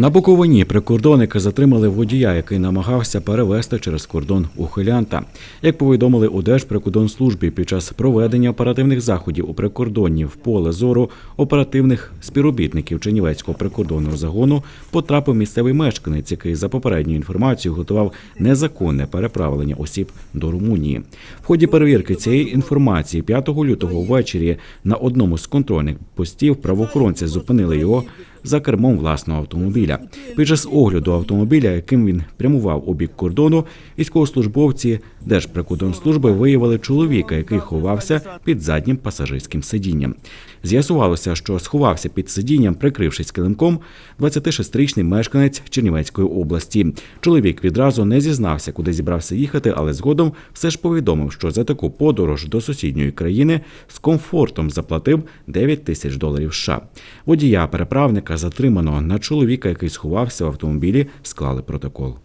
На Буковині прикордонники затримали водія, який намагався перевезти через кордон ухилянта. Як повідомили у Держприкордонслужбі під час проведення оперативних заходів у прикордонні в поле зору оперативних співробітників Чернівецького прикордонного загону потрапив місцевий мешканець, який за попередньою інформацією готував незаконне переправлення осіб до Румунії. В ході перевірки цієї інформації 5 лютого ввечері на одному з контрольних постів правоохоронці зупинили його за кермом власного автомобіля. Під час огляду автомобіля, яким він прямував у бік кордону, військовослужбовці Держприкордонслужби виявили чоловіка, який ховався під заднім пасажирським сидінням. З'ясувалося, що сховався під сидінням, прикрившись килимком, 26-річний мешканець Чернівецької області. Чоловік відразу не зізнався, куди зібрався їхати, але згодом все ж повідомив, що за таку подорож до сусідньої країни з комфортом заплатив 9 тисяч доларів США. Водія переправника затримано на чоловіка, який сховався в автомобілі, склали протокол.